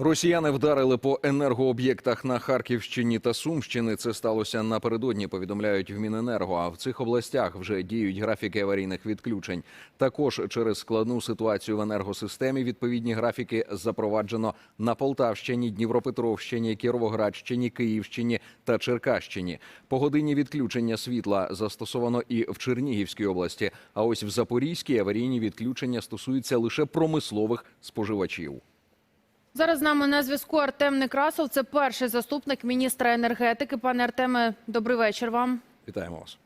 Росіяни вдарили по енергооб'єктах на Харківщині та Сумщини. Це сталося напередодні. Повідомляють в Міненерго. А в цих областях вже діють графіки аварійних відключень. Також через складну ситуацію в енергосистемі відповідні графіки запроваджено на Полтавщині, Дніпропетровщині, Кіровоградщині, Київщині та Черкащині. Погодинні відключення світла застосовано і в Чернігівській області. А ось в Запорізькій аварійні відключення стосуються лише промислових споживачів. Зараз з нами на зв'язку Артем Некрасов. Це перший заступник міністра енергетики. Пане Артеме, добрий вечір вам. Вітаємо вас.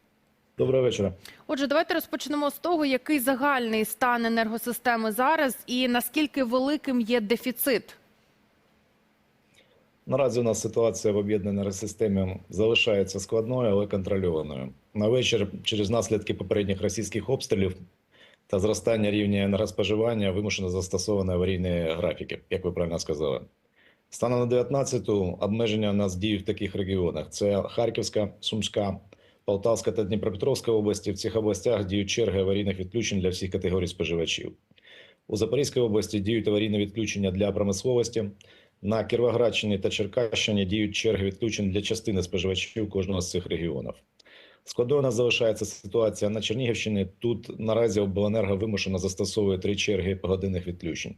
Доброго вечора. Отже, давайте розпочнемо з того, який загальний стан енергосистеми зараз і наскільки великим є дефіцит. Наразі у нас ситуація в об'єднаній енергосистемі залишається складною, але контрольованою. На вечір через наслідки попередніх російських обстрілів та зростання рівня енергоспоживання вимушено застосовані аварійні графіки, як ви правильно сказали. Станом на 19-ту обмеження у нас діють в таких регіонах: це Харківська, Сумська, Полтавська та Дніпропетровська області. В цих областях діють черги аварійних відключень для всіх категорій споживачів. У Запорізькій області діють аварійні відключення для промисловості. На Кіровоградщині та Черкащині діють черги відключень для частини споживачів кожного з цих регіонів. Складною у нас залишається ситуація на Чернігівщині. Тут наразі обленерго вимушено застосовує три черги погодинних відключень.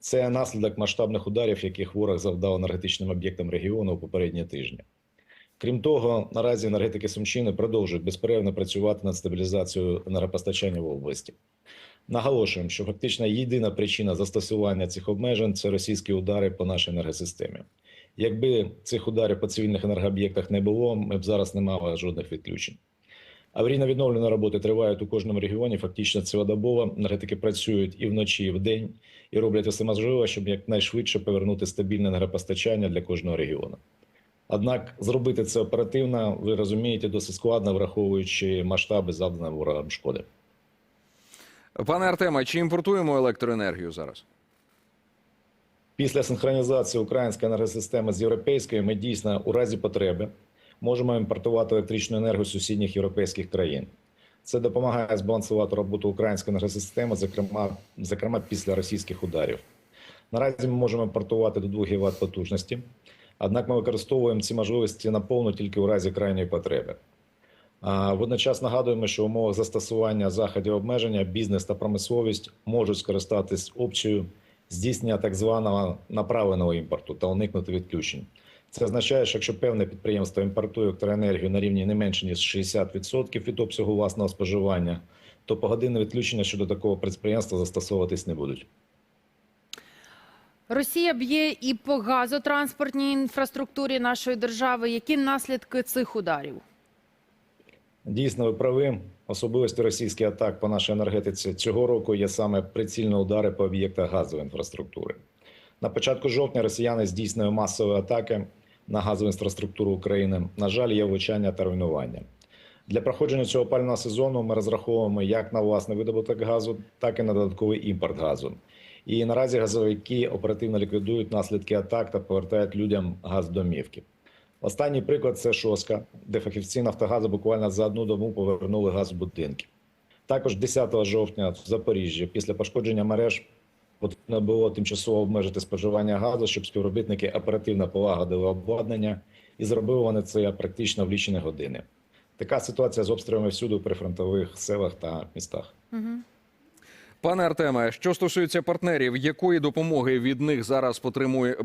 Це наслідок масштабних ударів, яких ворог завдав енергетичним об'єктам регіону у попередні тижні. Крім того, наразі енергетики Сумщини продовжують безперервно працювати над стабілізацією енергопостачання в області. Наголошуємо, що фактично єдина причина застосування цих обмежень це російські удари по нашій енергосистемі. Якби цих ударів по цивільних енергооб'єктах не було, ми б зараз не мали жодних відключень. Аварійно відновлені роботи тривають у кожному регіоні. Фактично цілодобово. Енергетики працюють і вночі, і вдень, і роблять усе можливе, щоб якнайшвидше повернути стабільне енергопостачання для кожного регіону. Однак зробити це оперативно, ви розумієте, досить складно, враховуючи масштаби завданої ворогам шкоди. Пане Артеме, чи імпортуємо електроенергію зараз? Після синхронізації української енергосистеми з європейською ми дійсно у разі потреби можемо імпортувати електричну енергію з сусідніх європейських країн. Це допомагає збалансувати роботу української енергосистеми, зокрема, зокрема після російських ударів. Наразі ми можемо імпортувати до 2 ГВт потужності, однак ми використовуємо ці можливості наповну тільки у разі крайньої потреби. Водночас нагадуємо, що в умовах застосування заходів обмеження бізнес та промисловість можуть скористатись опцією здійснення так званого направленого імпорту та уникнути відключень. Це означає, що якщо певне підприємство імпортує електроенергію на рівні не менше ніж 60% від обсягу власного споживання, то погодинне відключення щодо такого підприємства застосовуватись не будуть. Росія б'є і по газотранспортній інфраструктурі нашої держави. Які наслідки цих ударів? Дійсно, ви праві. Особливості російських атак по нашій енергетиці цього року є саме прицільні удари по об'єктах газової інфраструктури. На початку жовтня росіяни здійснили масові атаки на газову інфраструктуру України. На жаль, є влучання та руйнування. Для проходження цього опального сезону ми розраховуємо як на власний видобуток газу, так і на додатковий імпорт газу. І наразі газовики оперативно ліквідують наслідки атак та повертають людям газ домівки. Останній приклад це Шоска, де фахівці Нафтогазу буквально за одну добу повернули газ в будинки. Також 10 жовтня в Запоріжжі після пошкодження мереж потрібно було тимчасово обмежити споживання газу, щоб співробітники оперативно полагодили обладнання і зробили вони це практично в лічені години. Така ситуація з обстрілами всюди у прифронтових селах та містах. Угу. Пане Артеме, що стосується партнерів, якої допомоги від них зараз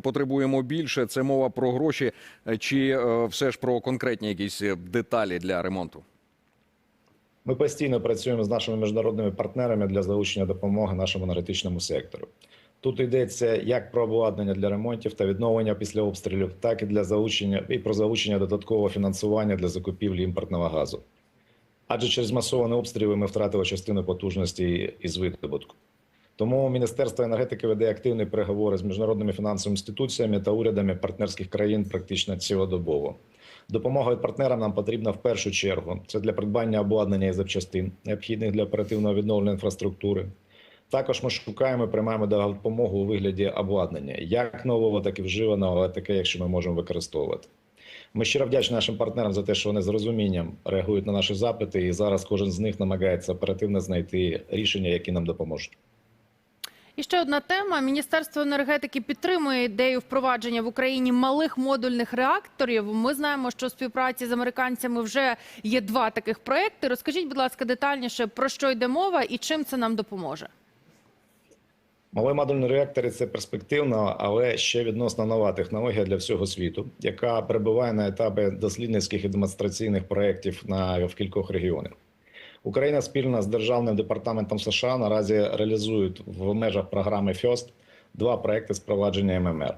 потребуємо більше? Це мова про гроші чи е, все ж про конкретні якісь деталі для ремонту? Ми постійно працюємо з нашими міжнародними партнерами для залучення допомоги нашому енергетичному сектору. Тут йдеться як про обладнання для ремонтів та відновлення після обстрілів, так і для залучення і про залучення додаткового фінансування для закупівлі імпортного газу. Адже через масовані обстріли ми втратили частину потужності із видобутку. Тому Міністерство енергетики веде активні переговори з міжнародними фінансовими інституціями та урядами партнерських країн практично цілодобово. Допомога від партнера нам потрібна в першу чергу. Це для придбання обладнання і запчастин, необхідних для оперативного відновлення інфраструктури. Також ми шукаємо приймаємо допомогу у вигляді обладнання, як нового, так і вживаного, але таке, якщо ми можемо використовувати. Ми щиро вдячні нашим партнерам за те, що вони з розумінням реагують на наші запити, і зараз кожен з них намагається оперативно знайти рішення, які нам допоможуть. І ще одна тема. Міністерство енергетики підтримує ідею впровадження в Україні малих модульних реакторів. Ми знаємо, що у співпраці з американцями вже є два таких проекти. Розкажіть, будь ласка, детальніше про що йде мова і чим це нам допоможе. Малі модульні реактори це перспективна, але ще відносно нова технологія для всього світу, яка перебуває на етапі дослідницьких і демонстраційних проєктів на в кількох регіонах. Україна спільно з державним департаментом США наразі реалізують в межах програми FIRST два проекти з провадження ММР.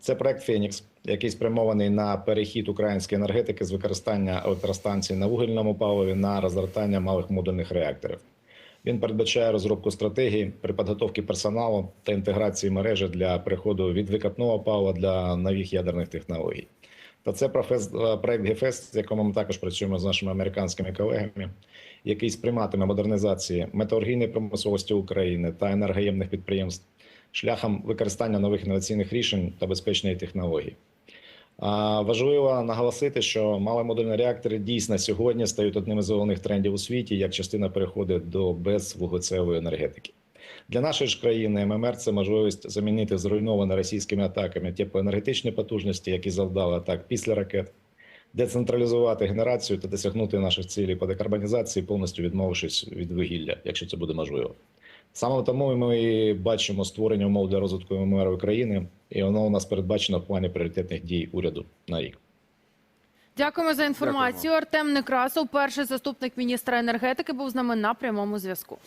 Це проект Фенікс, який спрямований на перехід української енергетики з використання електростанцій на вугільному паливі на розгортання малих модульних реакторів. Він передбачає розробку стратегії при підготовці персоналу та інтеграції мережі для переходу від викопного палива для нових ядерних технологій. Та це профес- проект ГЕФЕС, з якому ми також працюємо з нашими американськими колегами, який сприйматиме модернізації металургійної промисловості України та енергоємних підприємств шляхом використання нових інноваційних рішень та безпечної технології. Важливо наголосити, що маломодульні реактори дійсно сьогодні стають одним із головних трендів у світі як частина переходу до безвуглецевої енергетики. Для нашої ж країни ММР це можливість замінити зруйновані російськими атаками теплоенергетичні потужності, які завдали атак після ракет, децентралізувати генерацію та досягнути наших цілей по декарбонізації, повністю відмовившись від вугілля, якщо це буде можливо. Саме тому ми і бачимо створення умов для розвитку ММР України, і воно у нас передбачено в плані пріоритетних дій уряду на рік. Дякуємо за інформацію. Артем Некрасов, перший заступник міністра енергетики, був з нами на прямому зв'язку.